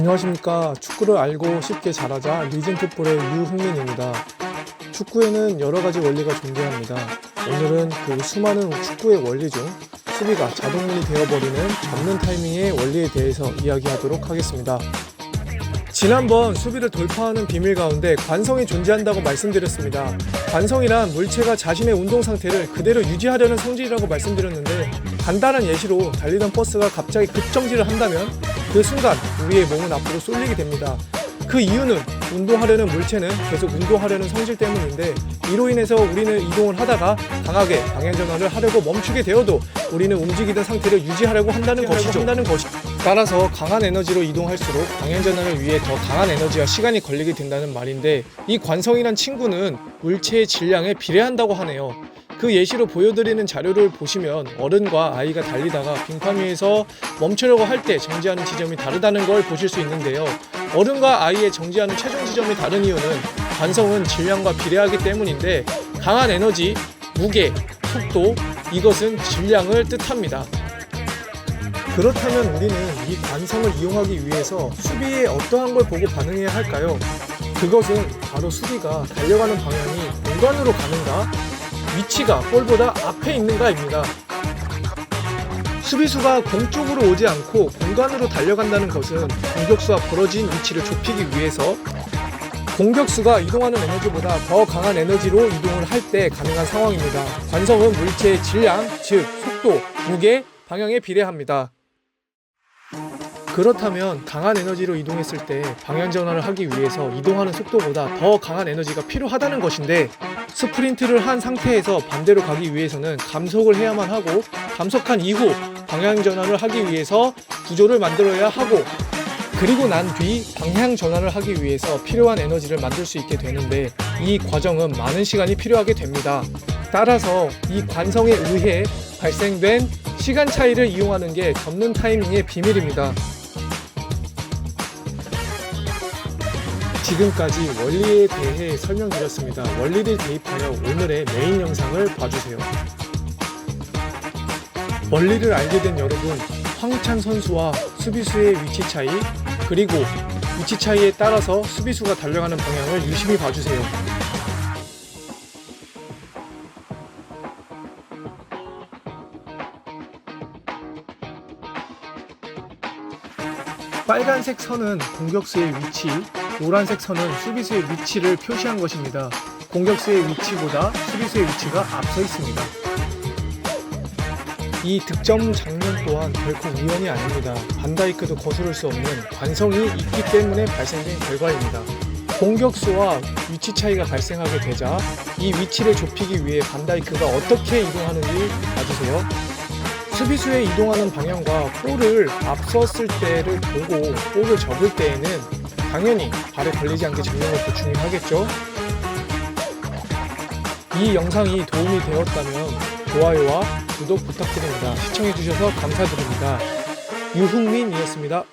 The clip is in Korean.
안녕하십니까. 축구를 알고 쉽게 잘하자 리즌풋볼의 유흥민입니다. 축구에는 여러 가지 원리가 존재합니다. 오늘은 그 수많은 축구의 원리 중 수비가 자동문이 되어버리는 접는 타이밍의 원리에 대해서 이야기하도록 하겠습니다. 지난번 수비를 돌파하는 비밀 가운데 관성이 존재한다고 말씀드렸습니다. 관성이란 물체가 자신의 운동 상태를 그대로 유지하려는 성질이라고 말씀드렸는데 간단한 예시로 달리던 버스가 갑자기 급정지를 한다면 그 순간 우리의 몸은 앞으로 쏠리게 됩니다. 그 이유는 운동하려는 물체는 계속 운동하려는 성질 때문인데 이로 인해서 우리는 이동을 하다가 강하게 방향 전환을 하려고 멈추게 되어도 우리는 움직이던 상태를 유지하려고 한다는 것이죠. 한다는 것이. 따라서 강한 에너지로 이동할수록 방향 전환을 위해 더 강한 에너지와 시간이 걸리게 된다는 말인데 이 관성이란 친구는 물체의 질량에 비례한다고 하네요. 그 예시로 보여드리는 자료를 보시면 어른과 아이가 달리다가 빙판 위에서 멈추려고 할 때 정지하는 지점이 다르다는 걸 보실 수 있는데요. 어른과 아이의 정지하는 최종 지점이 다른 이유는 관성은 질량과 비례하기 때문인데 강한 에너지, 무게, 속도 이것은 질량을 뜻합니다. 그렇다면 우리는 이 관성을 이용하기 위해서 수비에 어떠한 걸 보고 반응해야 할까요? 그것은 바로 수비가 달려가는 방향이 공간으로 가는가, 위치가 볼보다 앞에 있는가입니다. 수비수가 공 쪽으로 오지 않고 공간으로 달려간다는 것은 공격수와 벌어진 위치를 좁히기 위해서 공격수가 이동하는 에너지보다 더 강한 에너지로 이동을 할 때 가능한 상황입니다. 관성은 물체의 질량, 즉 속도, 무게, 방향에 비례합니다. 그렇다면 강한 에너지로 이동했을 때 방향 전환을 하기 위해서 이동하는 속도보다 더 강한 에너지가 필요하다는 것인데 스프린트를 한 상태에서 반대로 가기 위해서는 감속을 해야만 하고 감속한 이후 방향 전환을 하기 위해서 구조를 만들어야 하고 그리고 난 뒤 방향 전환을 하기 위해서 필요한 에너지를 만들 수 있게 되는데 이 과정은 많은 시간이 필요하게 됩니다. 따라서 이 관성에 의해 발생된 시간 차이를 이용하는 게 접는 타이밍의 비밀입니다. 지금까지 원리에 대해 설명드렸습니다. 원리를 대입하여 오늘의 메인 영상을 봐주세요. 원리를 알게 된 여러분, 황희찬 선수와 수비수의 위치 차이, 그리고 위치 차이에 따라서 수비수가 달려가는 방향을 유심히 봐주세요. 빨간색 선은 공격수의 위치, 노란색 선은 수비수의 위치를 표시한 것입니다. 공격수의 위치보다 수비수의 위치가 앞서 있습니다. 이 득점 장면 또한 결코 우연이 아닙니다. 반다이크도 거스를 수 없는 관성이 있기 때문에 발생된 결과입니다. 공격수와 위치 차이가 발생하게 되자 이 위치를 좁히기 위해 반다이크가 어떻게 이동하는지 봐주세요. 수비수의 이동하는 방향과 볼을 앞섰을 때를 보고 볼을 접을 때에는 당연히 발에 걸리지 않게 잡는 것도 중요하겠죠. 이 영상이 도움이 되었다면 좋아요와 구독 부탁드립니다. 시청해주셔서 감사드립니다. 유흥민이었습니다.